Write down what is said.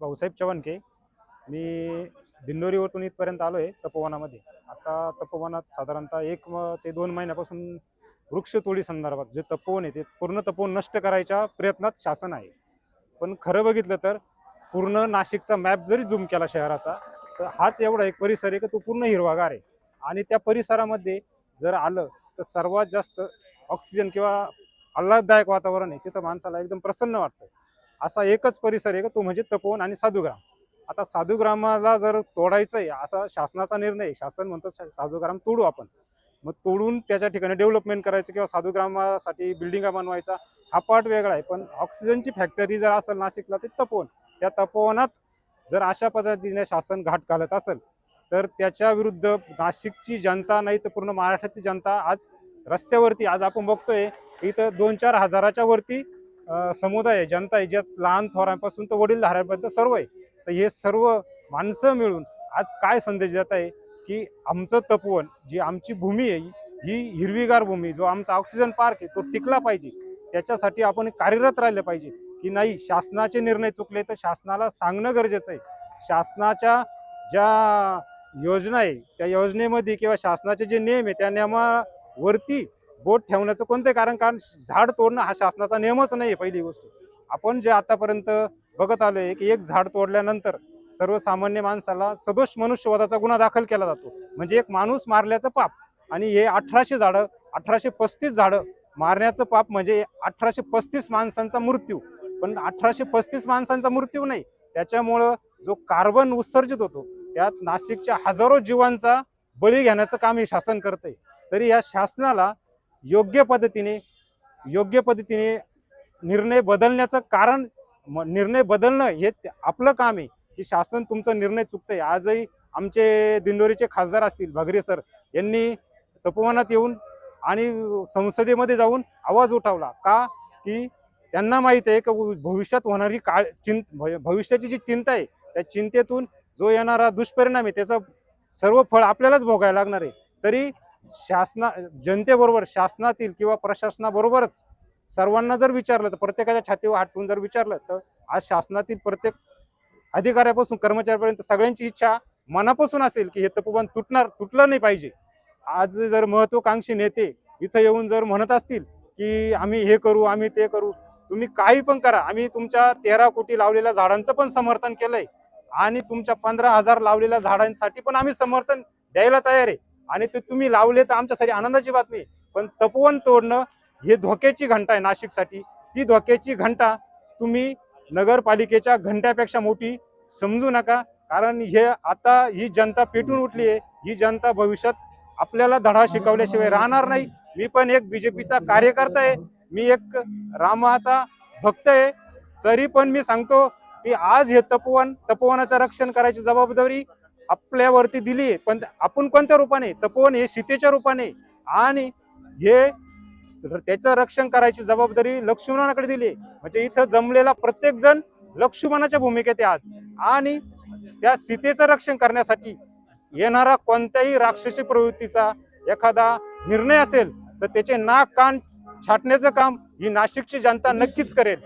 भाऊसाहेब चव्हाणके मी दिंडोरीवरून इथपर्यंत आलो आहे तपोवनामध्ये. आता तपोवनात साधारणतः एक म- ते दोन महिन्यापासून वृक्षतोडी संदर्भात जे तपोवन आहे ते पूर्ण तपोवन नष्ट करायच्या प्रयत्नात शासन आहे. पण खरं बघितलं तर पूर्ण नाशिकचा मॅप जरी झूम केला शहराचा तर हाच एवढा एक परिसर आहे की तो पूर्ण हिरवागार आहे. आणि त्या परिसरामध्ये जर आलं तर सर्वात जास्त ऑक्सिजन किंवा आल्हाददायक वातावरण आहे तिथं माणसाला एकदम प्रसन्न वाटतं. असा एकच परिसर आहे का? तो म्हणजे तपोवन आणि साधुग्राम. आता साधुग्रामाला जर तोडायचं आहे असा शासनाचा निर्णय शासन म्हणतो साधुग्राम तोडू आपण. मग तोडून त्याच्या ठिकाणी डेव्हलपमेंट करायचं किंवा साधुग्रामासाठी बिल्डिंगा बनवायचा हा पार्ट वेगळा आहे. पण ऑक्सिजनची फॅक्टरी जर असेल नाशिकला ते तपोवन. त्या तपोवनात जर अशा पद्धतीने शासन घाट घालत असेल तर त्याच्या विरुद्ध नाशिकची जनता नाही तर पूर्ण महाराष्ट्राची जनता आज रस्त्यावरती आज आपण बघतोय इथं दोन चार हजाराच्या वरती समुदाय आहे जनता आहे ज्यात लहान थोरांपासून तर वडीलधाऱ्यांपर्यंत सर्व आहे. तर हे सर्व माणसं मिळून आज काय संदेश देत आहे की आमचं तपवन जी आमची भूमी आहे ही हिरवीगार भूमी जो आमचा ऑक्सिजन पार्क आहे तो टिकला पाहिजे. त्याच्यासाठी आपण कार्यरत राहिलं पाहिजे की नाही शासनाचे निर्णय चुकले तर शासनाला सांगणं गरजेचं आहे. शासनाच्या ज्या योजना आहे त्या योजनेमध्ये किंवा शासनाचे जे नियम आहे त्या नियमावरती बोट ठेवण्याचं कोणतं कारण? कारण झाड तोडणं हा शासनाचा नियमच नाही आहे पहिली गोष्ट. आपण जे आतापर्यंत बघत आलोय की एक झाड तोडल्यानंतर सर्वसामान्य माणसाला सदोष मनुष्यवादाचा गुन्हा दाखल केला जातो. म्हणजे एक माणूस मारल्याचं पाप आणि हे अठराशे झाडं अठराशे पस्तीस झाडं मारण्याचं पाप म्हणजे अठराशे पस्तीस माणसांचा मृत्यू. पण अठराशे पस्तीस माणसांचा मृत्यू नाही. त्याच्यामुळं जो कार्बन उत्सर्जित होतो त्यात नाशिकच्या हजारो जीवांचा बळी घेण्याचं काम हे शासन करते तरी या शासनाला योग्य पद्धतीने योग्य पद्धतीने निर्णय बदलण्याचं कारण म- निर्णय बदलणं हे आपलं काम आहे. की शासन तुमचा निर्णय चुकतंय. आजही आमचे दिंडोरीचे खासदार असतील भगरे सर यांनी तपोवनात येऊन आणि संसदेमध्ये जाऊन आवाज उठवला. का? की त्यांना माहीत आहे की भविष्यात होणारी काळ चिंत भविष्याची जी चिंता आहे त्या चिंतेतून जो येणारा दुष्परिणाम आहे त्याचं सर्व फळ आपल्यालाच भोगायला लागणार आहे. तरी शासना जनतेबरोबर शासनातील किंवा प्रशासनाबरोबरच सर्वांना जर विचारलं तर प्रत्येकाच्या छातीवर हात जर विचारलं तर आज शासनातील प्रत्येक अधिकाऱ्यापासून कर्मचाऱ्यापर्यंत सगळ्यांची इच्छा मनापासून असेल की हे तपोवन तुटणार तुटलं नाही पाहिजे. आज जर महत्वाकांक्षी नेते इथं येऊन जर म्हणत असतील की आम्ही हे करू आम्ही ते करू तुम्ही काही पण करा. आम्ही तुमच्या तेरा कोटी लावलेल्या झाडांचं पण समर्थन केलंय आणि तुमच्या पंधरा हजार लावलेल्या झाडांसाठी पण आम्ही समर्थन द्यायला तयार आहे. आणि ते तुम्ही लावले तर आमच्यासाठी आनंदाची बातमी पण तपोवन तोडणं हे धोक्याची घंटा आहे नाशिकसाठी. ती धोक्याची घंटा तुम्ही नगरपालिकेच्या घंट्यापेक्षा मोठी समजू नका. कारण हे आता ही जनता पेटून उठली आहे. ही जनता भविष्यात आपल्याला धडा शिकवल्याशिवाय राहणार नाही. मी पण एक बीजेपीचा कार्यकर्ता आहे. मी एक रामाचा भक्त आहे. तरी पण मी सांगतो की आज हे तपोवन तपोवनाचं रक्षण करायची जबाबदारी आपल्यावरती दिली आहे पण आपण कोणत्या रूपाने? तपोवन हे सीतेच्या रूपाने? आणि हे त्याचं रक्षण करायची जबाबदारी लक्ष्मणाकडे दिली. आहे. म्हणजे इथं जमलेला प्रत्येक जण लक्ष्मणाच्या भूमिकेत आहे आज. आणि त्या सीतेचं रक्षण करण्यासाठी येणारा कोणत्याही राक्षसी प्रवृत्तीचा एखादा निर्णय असेल तर त्याचे नाक कान छाटण्याचं काम ही नाशिकची जनता नक्कीच करेल.